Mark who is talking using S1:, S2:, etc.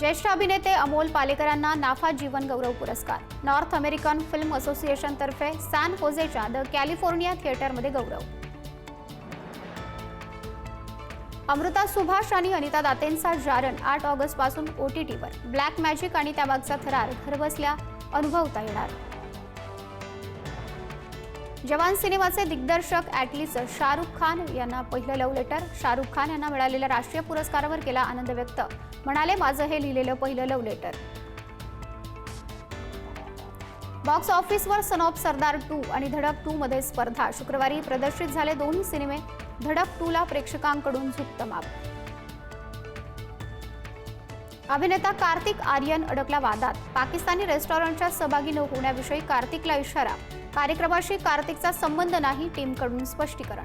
S1: ज्येष्ठ अभिनेते अमोल पालेकरांना नाफा जीवन गौरव पुरस्कार. नॉर्थ अमेरिकन फिल्म असोसिएशनतर्फे सॅन होजेच्या द कॅलिफोर्निया थिएटरमध्ये गौरव. अमृता सुभाष आणि अनिता दातेंचा जारण आठ ऑगस्टपासून ओ टी टीवर. ब्लॅक मॅजिक आणि त्यामागचा थरार घरबसल्या अनुभवता येणार. जवान सिनेमाचे दिग्दर्शक ॲटलीच शाहरुख खान यांना पहिलं लव्ह लेटर शाहरुख खान यांना मिळालेल्या राष्ट्रीय पुरस्कारावर केला आनंद व्यक्त. म्हणाले माझं हे लिहिलेलं पहिलं लव्ह लेटर बॉक्स ऑफिसवर सन ऑफ सरदार टू आणि धडक टू मध्ये स्पर्धा. शुक्रवारी प्रदर्शित झाले दोन्ही सिनेमे. धडक टू ला प्रेक्षकांकडून झुकतं माप. अभिनेता कार्तिक आर्यन अडकला वादात. पाकिस्तानी रेस्टॉरंटच्या सहभागी न होण्याविषयी कार्तिकला इशारा. कार्यक्रमाशी कार्तिकचा संबंध नाही टीमकडून स्पष्टीकरण.